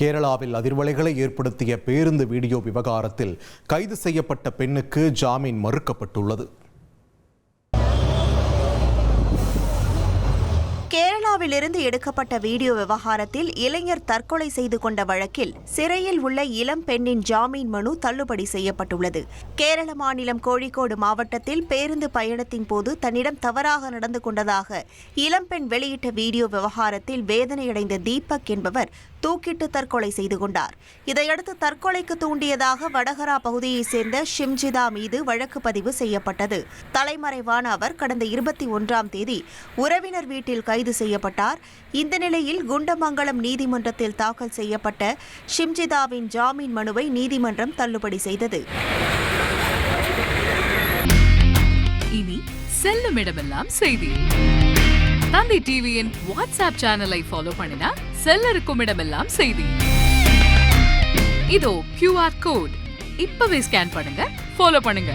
கேரளாவில் அதிர்வலைகளை ஏற்படுத்திய பேருந்து வீடியோ விவகாரத்தில் கைது செய்யப்பட்ட பெண்ணுக்கு ஜாமீன் மறுக்கப்பட்டுள்ளது. கேரளாவிலிருந்து எடுக்கப்பட்ட வீடியோ விவகாரத்தில் இளைஞர் தற்கொலை செய்து கொண்ட வழக்கில் சிறையில் உள்ள இளம் பெண்ணின் ஜாமீன் மனு தள்ளுபடி செய்யப்பட்டுள்ளது. கேரள மாநிலம் கோழிக்கோடு மாவட்டத்தில் பேருந்து பயணத்தின் போது தன்னிடம் தவறாக நடந்து கொண்டதாக இளம்பெண் வெளியிட்ட வீடியோ விவகாரத்தில் வேதனையடைந்த தீபக் என்பவர் தூக்கிட்டு தற்கொலை செய்து கொண்டார். இதையடுத்து தற்கொலைக்கு தூண்டியதாக வடகரா பகுதியைச் சேர்ந்த ஷிம்ஜிதா மீது வழக்கு பதிவு செய்யப்பட்டது. தலைமறைவான அவர் கடந்த இருபத்தி ஒன்றாம் தேதி உறவினர் வீட்டில் கைது செய்யப்பட்டார் இந்த நிலையில் குண்டமங்கலம் நீதிமன்றத்தில் தாக்கல் செய்யப்பட்ட ஷிம்ஜிதாவின் ஜாமீன் மனுவை நீதிமன்றம் தள்ளுபடி செய்தது. இனி செல்லும் இடமெல்லாம் செய்தி. தந்தை டிவியின் வாட்ஸ்அப் சேனலை ஃபாலோ பண்ணினா செல்ல இருக்கும் இடமெல்லாம் செய்தி. இதோ கியூஆர் கோட் இப்பவே ஸ்கேன் பண்ணுங்க ஃபாலோ பண்ணுங்க.